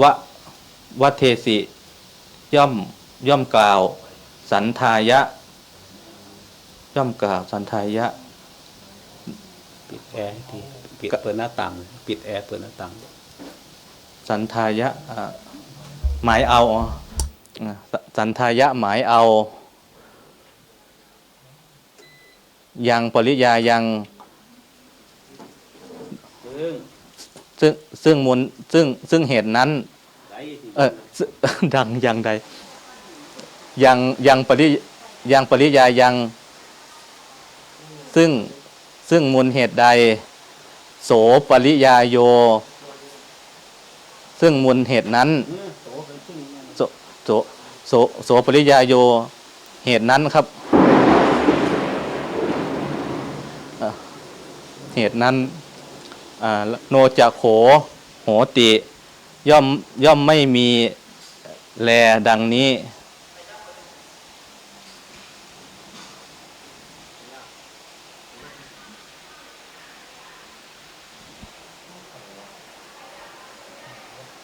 วะวะเทสิ ย่อมย่อมกล่าว สันทายะ ย่อมกล่าวสันทายะ ปิดแอร์ให้ทีปิดเปิดหน้าต่าง ปิดแอร์เปิดหน้าต่าง สันทายะอ่าหมายเอาอ่าสสันทายะหมายเอา ยังปริยายัง ซึ่ง ซึ่งซึ่งมูลซึ่งซึ่งเหตุนั้น เออซึ่งดังอยังใดยังยังปริยังปริยายัง ซึ่งซึ่งมูลเหตุใด โสปริยาโย ซึ่งมูลเหตุนั้นโสโสโสโสปริยาโย เหตุนั้นครับเหตุนั้น โนจะโขโหติ ย่อมย่อมไม่มีแลดังนี้